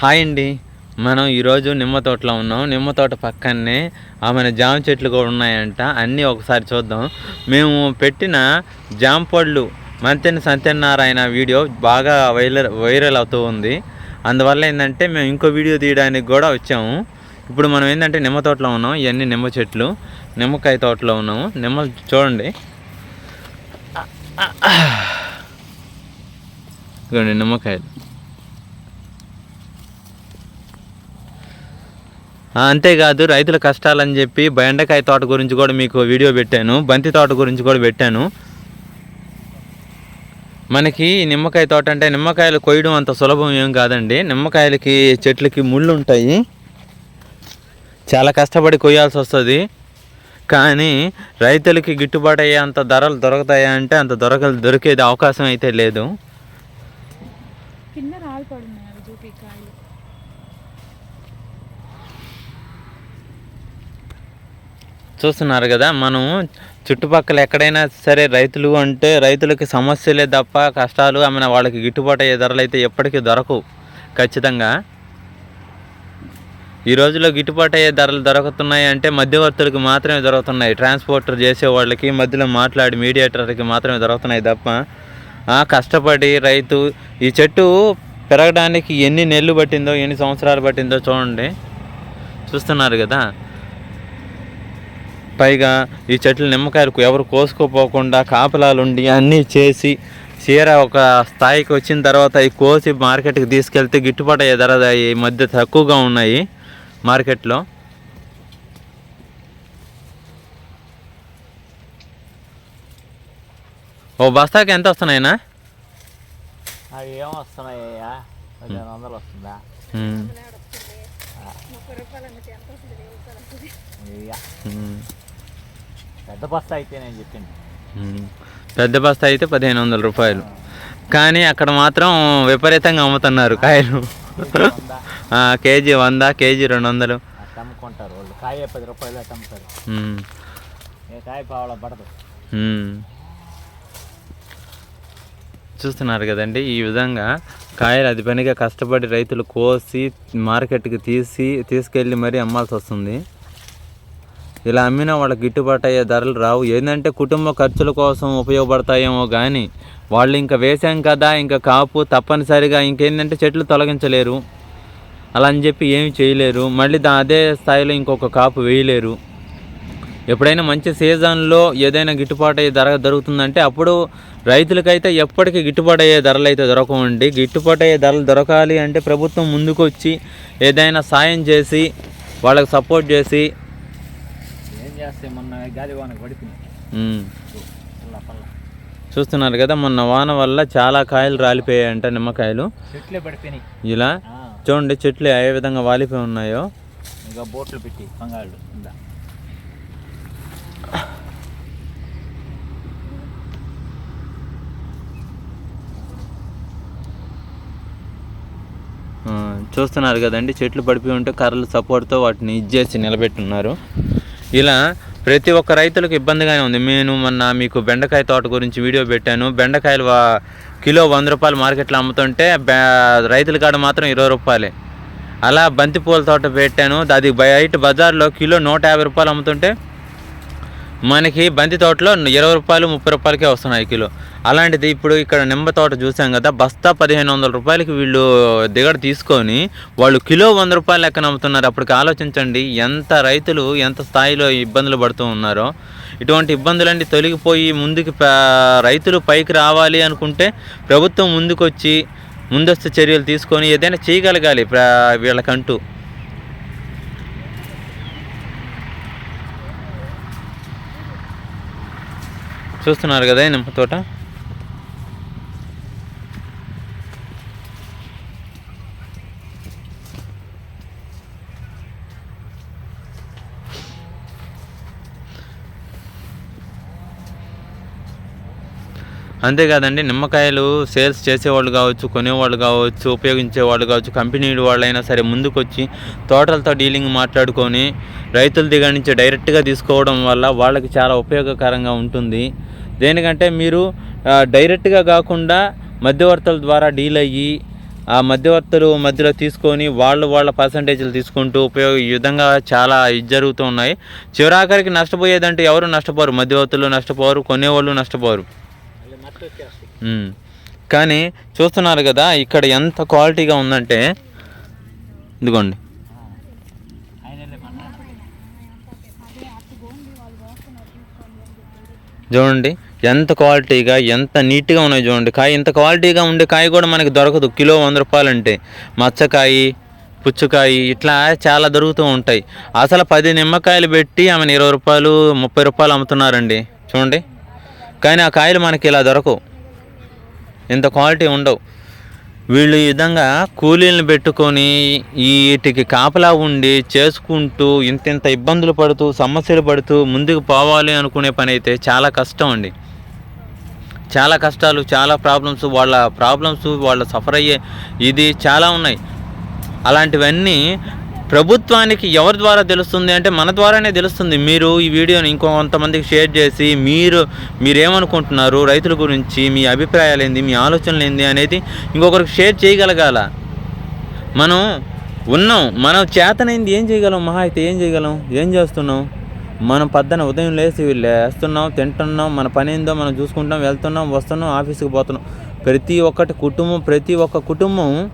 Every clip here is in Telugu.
హాయ్ అండి. మనం ఈరోజు నిమ్మ తోటలో ఉన్నాం. నిమ్మ తోట పక్కనే ఆమె జామ చెట్లు కూడా ఉన్నాయంట. అన్నీ ఒకసారి చూద్దాం. మేము పెట్టిన జామ పళ్ళు మంతెన సత్యనారాయణ వీడియో బాగా వైరల్ వైరల్ అవుతూ ఉంది. అందువల్ల ఏంటంటే మేము ఇంకో వీడియో తీయడానికి కూడా వచ్చాము. ఇప్పుడు మనం ఏంటంటే నిమ్మ తోటలో ఉన్నాం. ఇవన్నీ నిమ్మ చెట్లు. నిమ్మకాయ తోటలో ఉన్నాము. నిమ్మ చూడండి. ఇదిగోండి నిమ్మకాయలు. అంతేకాదు రైతుల కష్టాలని చెప్పి బెండకాయ తోట గురించి కూడా మీకు వీడియో పెట్టాను బంతి తోట గురించి కూడా పెట్టాను. మనకి నిమ్మకాయ తోట అంటే నిమ్మకాయలు కొయ్యడం అంత సులభం ఏం కాదండి. నిమ్మకాయలకి చెట్లకి ముళ్ళు ఉంటాయి. చాలా కష్టపడి కొయ్యాల్సి వస్తుంది. కానీ రైతులకి గిట్టుబాటు అయ్యే అంత ధరలు దొరుకుతాయా అంటే అంత దొరక దొరికేది అవకాశం అయితే లేదు. చూస్తున్నారు కదా మనం చుట్టుపక్కల ఎక్కడైనా సరే రైతులు అంటే రైతులకి సమస్యలే తప్ప కష్టాలు ఆమె వాళ్ళకి గిట్టుబాటు అయ్యే ధరలు అయితే ఎప్పటికీ దొరకవు. ఖచ్చితంగా. ఈ రోజుల్లో గిట్టుబాటు అయ్యే ధరలు దొరుకుతున్నాయి అంటే మధ్యవర్తులకు మాత్రమే దొరుకుతున్నాయి. ట్రాన్స్పోర్టర్ చేసే వాళ్ళకి మధ్యలో మాట్లాడి మీడియేటర్కి మాత్రమే దొరుకుతున్నాయి తప్ప కష్టపడి రైతు ఈ చెట్టు పెరగడానికి ఎన్ని నెలలు పట్టిందో ఎన్ని సంవత్సరాలు పట్టిందో చూడండి. చూస్తున్నారు కదా. పైగా ఈ చెట్లు నిమ్మకాయలకు ఎవరు కోసుకోపోకుండా కాపలాలు ఉండి అన్నీ చేసి చీర ఒక స్థాయికి వచ్చిన తర్వాత ఈ కోసి మార్కెట్కి తీసుకెళ్తే గిట్టుబాటు అయ్యే ధర ఈ మధ్య తక్కువగా ఉన్నాయి మార్కెట్లో. ఓ బస్తాకి ఎంత వస్తున్నాయినా? వందలు వస్తుందా? పెద్ద బస్తా అయితే నేను చెప్పింది. పెద్ద బస్తా అయితే పదిహేను వందల రూపాయలు. కానీ అక్కడ మాత్రం విపరీతంగా అమ్ముతున్నారు కాయలు. కేజీ వంద కేజీ రెండు వందలు. అమ్ముకుంటారు వాళ్ళు. కాయ పది రూపాయలు అట్ట అమ్ముతారు. ఏ కాయ పావల పడదు. చూస్తున్నారు కదండి ఈ విధంగా కాయలు అది పనిగా కష్టపడి రైతులు కోసి మార్కెట్కి తీసి తీసుకెళ్ళి మరీ అమ్మాల్సి వస్తుంది ఇలా అమ్మినా వాళ్ళకి గిట్టుబాటు అయ్యే ధరలు రావు. ఏంటంటే కుటుంబ ఖర్చుల కోసం ఉపయోగపడతాయేమో కానీ వాళ్ళు ఇంకా వేసాం కదా ఇంకా కాపు తప్పనిసరిగా ఇంకేంటంటే చెట్లు తొలగించలేరు. అలా అని చెప్పి ఏమి చేయలేరు. మళ్ళీ దా అదే స్థాయిలో ఇంకొక కాపు వేయలేరు. ఎప్పుడైనా మంచి సీజన్లో ఏదైనా గిట్టుబాటు అయ్యే ధర దొరుకుతుందంటే అప్పుడు రైతులకైతే ఎప్పటికీ గిట్టుబాటు అయ్యే ధరలు అయితే దొరకవండి. గిట్టుబాటు అయ్యే ధరలు దొరకాలి అంటే ప్రభుత్వం ముందుకు వచ్చి ఏదైనా సాయం చేసి వాళ్ళకి సపోర్ట్ చేసి చేస్తే మొన్న గాలి వాన పడిపోయింది. చూస్తున్నారు కదా మొన్న వాన వల్ల చాలా కాయలు రాలిపోయాయంట నిమ్మకాయలు. చెట్లే పడిపోయినాయి. ఇలా? చూడండి చెట్లు ఏ విధంగా వాలిపోయి ఉన్నాయో. ఇక బోట్లు పెట్టి పంగాళ్ళు చూస్తున్నారు కదండి చెట్లు పడిపోయి ఉంటే కర్రలు సపోర్ట్తో వాటిని ఇచ్చేసి నిలబెట్టున్నారు. ఇలా ప్రతి ఒక్క రైతులకు ఇబ్బందిగానే ఉంది. నేను మొన్న మీకు బెండకాయ తోట గురించి వీడియో పెట్టాను. బెండకాయలు కిలో వంద రూపాయలు మార్కెట్లో అమ్ముతుంటే బ్యా రైతుల కాడ మాత్రం ఇరవై రూపాయలే. అలా బంతిపూల తోట పెట్టాను. అది బయట బజార్లో కిలో నూట యాభై రూపాయలు అమ్ముతుంటే మనకి బంతి తోటలో ఇరవై రూపాయలు ముప్పై రూపాయలకే వస్తున్నాయి కిలో. అలాంటిది ఇప్పుడు ఇక్కడ నిమ్మ తోట చూసాం కదా బస్తా పదిహేను వందల రూపాయలకి వీళ్ళు దిగడ తీసుకొని వాళ్ళు కిలో వంద రూపాయలు లెక్కన అమ్ముతున్నారు అప్పటికి ఆలోచించండి ఎంత రైతులు ఎంత స్థాయిలో ఇబ్బందులు పడుతూ ఉన్నారో. ఇటువంటి ఇబ్బందులన్నీ తొలగిపోయి ముందుకు రైతులు పైకి రావాలి అనుకుంటే ప్రభుత్వం ముందుకొచ్చి ముందస్తు చర్యలు తీసుకొని ఏదైనా చేయగలగాలి ప్ర- వీళ్ళకంటూ. చూస్తున్నారు కదా నిమ్మ తోట? అంతేకాదండి నిమ్మకాయలు సేల్స్ చేసేవాళ్ళు కావచ్చు కొనేవాళ్ళు కావచ్చు ఉపయోగించేవాళ్ళు కావచ్చు కంపెనీ వాళ్ళైనా సరే ముందుకొచ్చి తోటలతో డీలింగ్ మాట్లాడుకొని రైతుల దగ్గర నుంచి డైరెక్ట్గా తీసుకోవడం వల్ల వాళ్ళకి చాలా ఉపయోగకరంగా ఉంటుంది. దేనికంటే మీరు డైరెక్ట్గా కాకుండా మధ్యవర్తుల ద్వారా డీల్ అయ్యి ఆ మధ్యవర్తులు మధ్యలో తీసుకొని వాళ్ళు వాళ్ళ పర్సంటేజీలు తీసుకుంటూ ఉపయోగ ఈ విధంగా చాలా ఇది జరుగుతూ ఉన్నాయి. చివరాఖరికి నష్టపోయేదంటే ఎవరు నష్టపోరు? మధ్యవర్తులు నష్టపోరు కొనేవాళ్ళు నష్టపోరు. కానీ చూస్తున్నారు కదా ఇక్కడ ఎంత క్వాలిటీగా ఉందంటే ఇదిగోండి ఆయన మన అదే అట్టుకోండి వాళ్ళు వస్తున్నారు తీసుకోండి అని చెప్పి చూడండి ఎంత క్వాలిటీగా ఎంత నీట్గా ఉన్నాయి చూడండి. కాయ ఇంత క్వాలిటీగా ఉండే కాయ కూడా మనకి దొరకదు. కిలో వంద రూపాయలు అంటే మచ్చకాయ పుచ్చకాయ ఇట్లా చాలా దొరుకుతూ ఉంటాయి. అసలు పది నిమ్మకాయలు పెట్టి ఆమెను ఇరవై రూపాయలు ముప్పై రూపాయలు అమ్ముతున్నారండి. చూడండి. కానీ ఆ కాయలు మనకి ఇలా దొరకవు. ఇంత క్వాలిటీ ఉండవు. వీళ్ళు ఈ విధంగా కూలీలను పెట్టుకొని ఈ వీటికి కాపలా ఉండి చేసుకుంటూ ఇంత ఇంత ఇబ్బందులు పడుతూ సమస్యలు పడుతూ ముందుకు పోవాలి అనుకునే పని అయితే చాలా కష్టం అండి. చాలా కష్టాలు చాలా ప్రాబ్లమ్స్ వాళ్ళ ప్రాబ్లమ్స్ వాళ్ళ సఫర్ అయ్యే ఇది చాలా ఉన్నాయి. అలాంటివన్నీ ప్రభుత్వానికి ఎవరి ద్వారా తెలుస్తుంది అంటే మన ద్వారానే తెలుస్తుంది. మీరు ఈ వీడియోని ఇంకొంతమందికి షేర్ చేసి మీరు మీరేమనుకుంటున్నారు? రైతుల గురించి మీ అభిప్రాయాలు ఏంది? మీ ఆలోచనలు ఏంది? అనేది ఇంకొకరికి షేర్ చేయగలగాల. మనం ఉన్నాం. మనం చేతనైంది ఏం చేయగలం? మహా అయితే ఏం చేయగలం? ఏం చేస్తున్నాం? మనం పద్దన ఉదయం లేచి లేస్తున్నాం తింటున్నాం మన పని ఏందో మనం చూసుకుంటాం వెళ్తున్నాం వస్తున్నాం ఆఫీస్కి పోతున్నాం. ప్రతి ఒక్కటి కుటుంబం ప్రతి ఒక్క కుటుంబం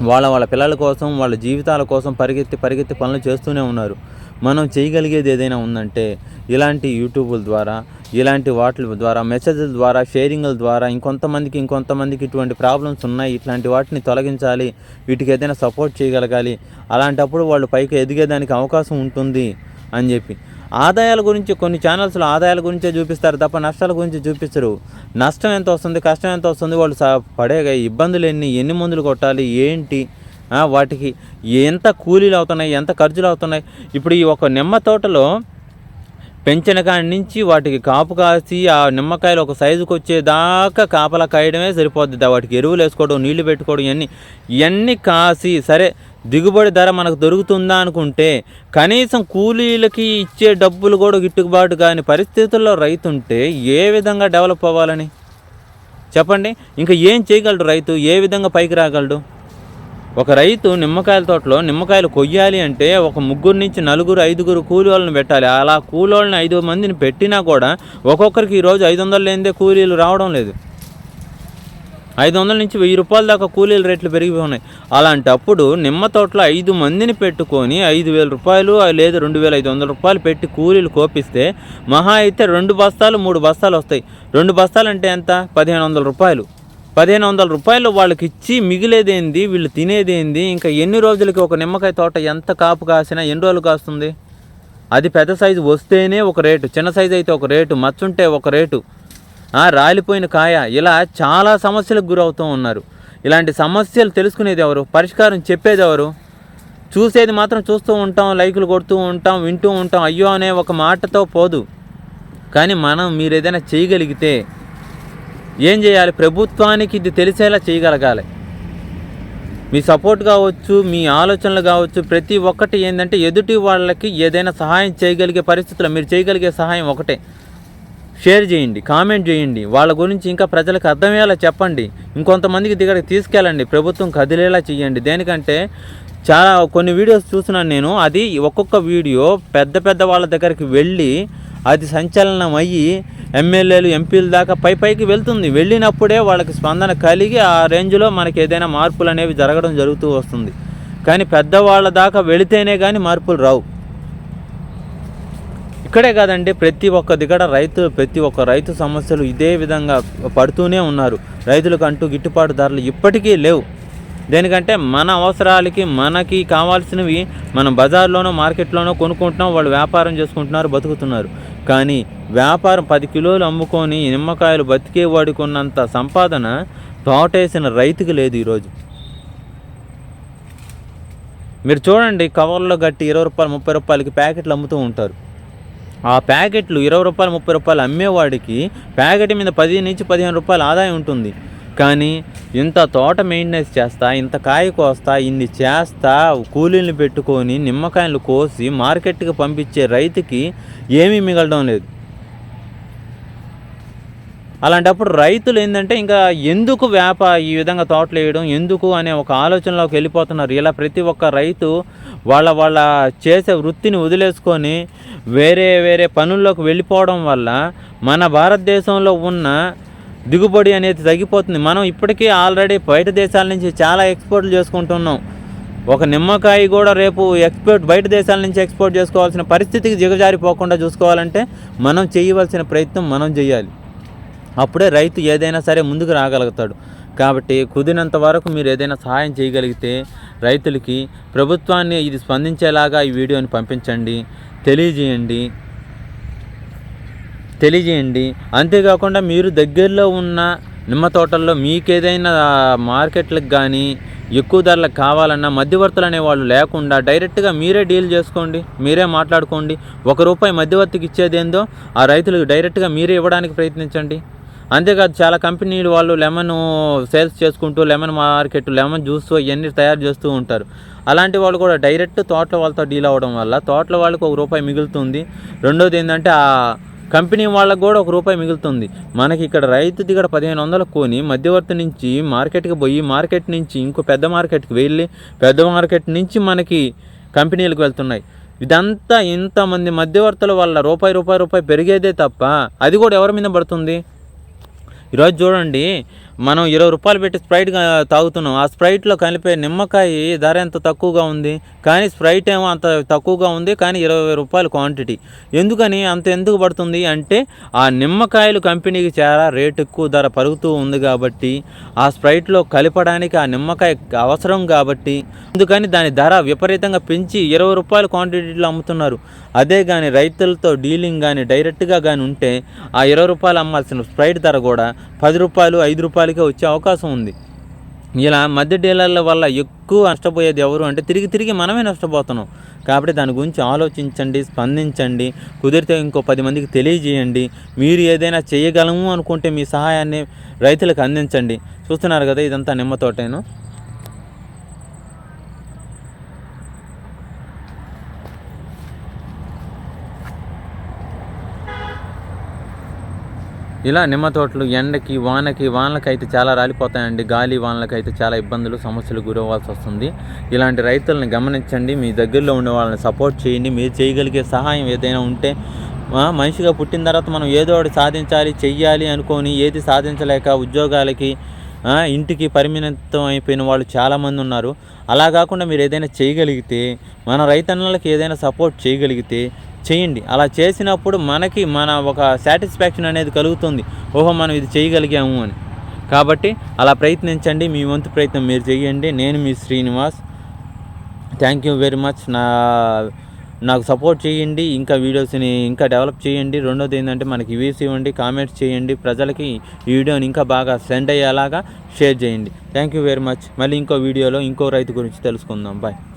వాళ్ళ వాళ్ళ పిల్లల కోసం వాళ్ళ జీవితాల కోసం పరిగెత్తి పరిగెత్తి పనులు చేస్తూనే ఉన్నారు. మనం చేయగలిగేది ఏదైనా ఉందంటే ఇలాంటి యూట్యూబుల ద్వారా ఇలాంటి వాటి ద్వారా మెసేజ్ల ద్వారా షేరింగ్ల ద్వారా ఇంకొంతమందికి ఇంకొంతమందికి ఇటువంటి ప్రాబ్లమ్స్ ఉన్నాయి ఇట్లాంటి వాటిని తొలగించాలి వీటికి ఏదైనా సపోర్ట్ చేయగలగాలి అలాంటప్పుడు వాళ్ళు పైకి ఎదిగేదానికి అవకాశం ఉంటుంది అని చెప్పి. ఆదాయాల గురించి కొన్ని ఛానల్స్లో ఆదాయాల గురించే చూపిస్తారు తప్ప నష్టాల గురించి చూపించరు. నష్టం ఎంత వస్తుంది కష్టం ఎంత వస్తుంది వాళ్ళు పడే ఇబ్బందులు ఎన్ని ఎన్ని మందులు కొట్టాలి ఏంటి? వాటికి ఎంత కూలీలు అవుతున్నాయి ఎంత ఖర్చులు అవుతున్నాయి? ఇప్పుడు ఈ ఒక నిమ్మ తోటలో పెంచిన కాడి నుంచి వాటికి కాపు కాసి ఆ నిమ్మకాయలు ఒక సైజుకి వచ్చేదాకా కాపలా కాయడమే సరిపోద్ది. వాటికి ఎరువులు వేసుకోవడం నీళ్ళు పెట్టుకోవడం ఇవన్నీ ఇవన్నీ కాసి సరే దిగుబడి ధర మనకు దొరుకుతుందా అనుకుంటే కనీసం కూలీలకి ఇచ్చే డబ్బులు కూడా గిట్టుబాటు కాని పరిస్థితుల్లో రైతు ఉంటే ఏ విధంగా డెవలప్ అవ్వాలని? చెప్పండి. ఇంకా ఏం చేయగలడు రైతు? ఏ విధంగా పైకి రాగలడు? ఒక రైతు నిమ్మకాయల తోటలో నిమ్మకాయలు కొయ్యాలి అంటే ఒక ముగ్గురు నుంచి నలుగురు ఐదుగురు కూలీలను పెట్టాలి. అలా కూలోళ్ళని ఐదు మందిని పెట్టినా కూడా ఒక్కొక్కరికి ఈరోజు ఐదు వందలు లేనిదే కూలీలు రావడం లేదు. ఐదు వందల నుంచి వెయ్యి రూపాయల దాకా కూలీల రేట్లు పెరిగిపోయి ఉన్నాయి అలాంటప్పుడు నిమ్మ తోటలో ఐదు మందిని పెట్టుకొని ఐదు వేల రూపాయలు లేదు రెండు వేల ఐదు వందల రూపాయలు పెట్టి కూలీలు కోపిస్తే మహా అయితే రెండు బస్తాలు మూడు బస్తాలు వస్తాయి. రెండు బస్తాలు అంటే ఎంత? పదిహేను వందల రూపాయలు. పదిహేను వందల రూపాయలు వాళ్ళకి ఇచ్చి మిగిలేదేంది వీళ్ళు తినేదేంది? ఇంకా ఎన్ని రోజులకి ఒక నిమ్మకాయ తోట ఎంత కాపు కాసినా ఎన్ని రోజులు కాస్తుంది? అది పెద్ద సైజు వస్తేనే ఒక రేటు చిన్న సైజు అయితే ఒక రేటు మచ్చుంటే ఒక రేటు. రాలిపోయిన కాయ ఇలా చాలా సమస్యలకు గురవుతూ ఉన్నారు. ఇలాంటి సమస్యలు తెలుసుకునేది ఎవరు? పరిష్కారం చెప్పేది ఎవరు? చూసేది మాత్రం చూస్తూ ఉంటాం లైకులు కొడుతూ ఉంటాం వింటూ ఉంటాం. అయ్యో అనే ఒక మాటతో పోదు. కానీ మనం మీరు ఏదైనా చేయగలిగితే ఏం చేయాలి? ప్రభుత్వానికి ఇది తెలిసేలా చేయగలగాలి. మీ సపోర్ట్ కావచ్చు మీ ఆలోచనలు కావచ్చు ప్రతి ఒక్కటి ఏంటంటే ఎదుటి వాళ్ళకి ఏదైనా సహాయం చేయగలిగే పరిస్థితుల్లో మీరు చేయగలిగే సహాయం ఒకటే. షేర్ చేయండి కామెంట్ చేయండి. వాళ్ళ గురించి ఇంకా ప్రజలకు అర్థమయ్యేలా చెప్పండి. ఇంకొంతమందికి దగ్గరికి తీసుకెళ్ళండి. ప్రభుత్వం కదిలేలా చేయండి. దేనికంటే చాలా కొన్ని వీడియోస్ చూసినాను నేను. అది ఒక్కొక్క వీడియో పెద్ద పెద్ద వాళ్ళ దగ్గరికి వెళ్ళి అది సంచలనం అయ్యి ఎమ్మెల్యేలు ఎంపీల దాకా పై పైకి వెళ్తుంది. వెళ్ళినప్పుడే వాళ్ళకి స్పందన కలిగి ఆ రేంజ్లో మనకి ఏదైనా మార్పులు అనేవి జరగడం జరుగుతూ వస్తుంది. కానీ పెద్దవాళ్ళ దాకా వెళితేనే కానీ మార్పులు రావు. ఇక్కడే కాదండి ప్రతి ఒక్క దిగడ రైతు ప్రతి ఒక్క రైతు సమస్యలు ఇదే విధంగా పడుతూనే ఉన్నారు. రైతులకు అంటూ గిట్టుబాటు ధరలు ఇప్పటికీ లేవు. దేనికంటే మన అవసరాలకి మనకి కావాల్సినవి మనం బజార్లోనో మార్కెట్లోనో కొనుక్కుంటున్నాం వాళ్ళు వ్యాపారం చేసుకుంటున్నారు బతుకుతున్నారు. కానీ వ్యాపారం పది కిలోలు అమ్ముకొని నిమ్మకాయలు బతికే వాడుకున్నంత సంపాదన తోటేసిన రైతుకి లేదు ఈరోజు. మీరు చూడండి కవర్లో గట్టి ఇరవై రూపాయలు ముప్పై రూపాయలకి ప్యాకెట్లు అమ్ముతూ ఉంటారు. ఆ ప్యాకెట్లు ఇరవై రూపాయలు ముప్పై రూపాయలు అమ్మేవాడికి ప్యాకెట్ మీద పది నుంచి పదిహేను రూపాయలు ఆదాయం ఉంటుంది. కానీ ఇంత తోట మెయింటెనెన్స్ చేస్తా ఇంత కాయ కోస్తా ఇన్ని చేస్తా కూలీలు పెట్టుకొని నిమ్మకాయలు కోసి మార్కెట్కి పంపించే రైతుకి ఏమీ మిగలడం లేదు. అలాంటప్పుడు రైతులు ఏంటంటే ఇంకా ఎందుకు వ్యాప ఈ విధంగా తోటలు వేయడం ఎందుకు అనే ఒక ఆలోచనలోకి వెళ్ళిపోతున్నారు. ఇలా ప్రతి ఒక్క రైతు వాళ్ళ వాళ్ళ చేసే వృత్తిని వదిలేసుకొని వేరే వేరే పనుల్లోకి వెళ్ళిపోవడం వల్ల మన భారతదేశంలో ఉన్న దిగుబడి అనేది తగ్గిపోతుంది. మనం ఇప్పటికీ ఆల్రెడీ బయట దేశాల నుంచి చాలా ఎక్స్పోర్ట్లు చేసుకుంటున్నాం. ఒక నిమ్మకాయ కూడా రేపు ఎక్స్పోర్ట్ బయట దేశాల నుంచి ఎక్స్పోర్ట్ చేసుకోవాల్సిన పరిస్థితికి దిగజారిపోకుండా చూసుకోవాలంటే మనం చేయవలసిన ప్రయత్నం మనం చేయాలి. అప్పుడే రైతు ఏదైనా సరే ముందుకు రాగలుగుతాడు. కాబట్టి కుదిరినంత వరకు మీరు ఏదైనా సహాయం చేయగలిగితే రైతులకి ప్రభుత్వాన్ని ఇది స్పందించేలాగా ఈ వీడియోని పంపించండి. తెలియజేయండి. తెలియజేయండి. అంతేకాకుండా మీరు దగ్గరలో ఉన్న నిమ్మ తోటల్లో మీకేదైనా మార్కెట్లకు కానీ ఎక్కువ ధరలకు కావాలన్నా మధ్యవర్తులు అనేవాళ్ళు లేకుండా డైరెక్ట్గా మీరే డీల్ చేసుకోండి మీరే మాట్లాడుకోండి. ఒక రూపాయి మధ్యవర్తికి ఇచ్చేదేందో ఆ రైతులకు డైరెక్ట్గా మీరే ఇవ్వడానికి ప్రయత్నించండి. అంతేకాదు చాలా కంపెనీలు వాళ్ళు లెమన్ సేల్స్ చేసుకుంటూ లెమన్ మార్కెట్ లెమన్ జ్యూస్ ఇవన్నీ తయారు చేస్తూ ఉంటారు. అలాంటి వాళ్ళు కూడా డైరెక్ట్ తోటల వాళ్ళతో డీల్ అవ్వడం వల్ల తోటల వాళ్ళకి ఒక రూపాయి మిగులుతుంది. రెండోది ఏంటంటే ఆ కంపెనీ వాళ్ళకు కూడా ఒక రూపాయి మిగులుతుంది. మనకి ఇక్కడ రైతు దిగడ పదిహేను వందలు కొని మధ్యవర్తి నుంచి మార్కెట్కి పోయి మార్కెట్ నుంచి ఇంకో పెద్ద మార్కెట్కి వెళ్ళి పెద్ద మార్కెట్ నుంచి మనకి కంపెనీలకు వెళ్తున్నాయి. ఇదంతా ఇంతమంది మధ్యవర్తుల వల్ల రూపాయి రూపాయి రూపాయి పెరిగేదే తప్ప అది కూడా ఎవరి మీద పడుతుంది? ఈరోజు చూడండి మనం ఇరవై రూపాయలు పెట్టి స్ప్రైట్ తాగుతున్నాం. ఆ స్ప్రైట్లో కలిపే నిమ్మకాయ ధర ఎంత తక్కువగా ఉంది? కానీ స్ప్రైట్ ఏమో అంత తక్కువగా ఉంది కానీ ఇరవై రూపాయలు క్వాంటిటీ ఎందుకని? అంత ఎందుకు పడుతుంది అంటే ఆ నిమ్మకాయలు కంపెనీకి చాలా రేటు ఎక్కువ ధర పరుగుతూ ఉంది కాబట్టి ఆ స్ప్రైట్లో కలపడానికి ఆ నిమ్మకాయ అవసరం కాబట్టి అందుకని దాని ధర విపరీతంగా పెంచి ఇరవై రూపాయల క్వాంటిటీలో అమ్ముతున్నారు. అదే కానీ రైతులతో డీలింగ్ కానీ డైరెక్ట్గా కానీ ఉంటే ఆ ఇరవై రూపాయలు అమ్మాల్సిన స్ప్రైట్ ధర కూడా పది రూపాయలు ఐదు రూపాయలు రూపాయలకే వచ్చే అవకాశం ఉంది. ఇలా మధ్య డీలర్ల వల్ల ఎక్కువ నష్టపోయేది ఎవరు అంటే తిరిగి తిరిగి మనమే నష్టపోతున్నాం. కాబట్టి దాని గురించి ఆలోచించండి స్పందించండి. కుదిరితే ఇంకో పది మందికి తెలియజేయండి. మీరు ఏదైనా చేయగలము అనుకుంటే మీ సహాయాన్ని రైతులకు అందించండి. చూస్తున్నారు కదా ఇదంతా నిమ్మ ఇలా నిమ్మ తోటలు ఎండకి వానకి వానలకి అయితే చాలా రాలిపోతాయండి. గాలి వానలకి అయితే చాలా ఇబ్బందులు సమస్యలు గురవ్వాల్సి వస్తుంది. ఇలాంటి రైతులను గమనించండి. మీ దగ్గరలో ఉండే వాళ్ళని సపోర్ట్ చేయండి. మీరు చేయగలిగే సహాయం ఏదైనా ఉంటే మనిషిగా పుట్టిన తర్వాత మనం ఏదో ఒకటి సాధించాలి చెయ్యాలి అనుకొని ఏది సాధించలేక ఉద్యోగాలకి ఇంటికి పరిమితం అయిపోయిన వాళ్ళు చాలామంది ఉన్నారు. అలా కాకుండా మీరు ఏదైనా చేయగలిగితే మన రైతన్నలకి ఏదైనా సపోర్ట్ చేయగలిగితే చేయండి. అలా చేసినప్పుడు మనకి మన ఒక సాటిస్ఫాక్షన్ అనేది కలుగుతుంది. ఓహో మనం ఇది చేయగలిగాము అని. కాబట్టి అలా ప్రయత్నించండి. మీ వంతు ప్రయత్నం మీరు చేయండి. నేను మీ Srinivas. Thank you very much నా నాకు సపోర్ట్ చేయండి. ఇంకా వీడియోస్ని ఇంకా డెవలప్ చేయండి. రెండోది ఏంటంటే మనకి వ్యూస్ ఇవ్వండి కామెంట్స్ చేయండి. ప్రజలకి ఈ వీడియోని ఇంకా బాగా సెండ్ అయ్యేలాగా షేర్ చేయండి. థ్యాంక్ యూ వెరీ మచ్ మళ్ళీ ఇంకో వీడియోలో ఇంకో రైతు గురించి తెలుసుకుందాం. బాయ్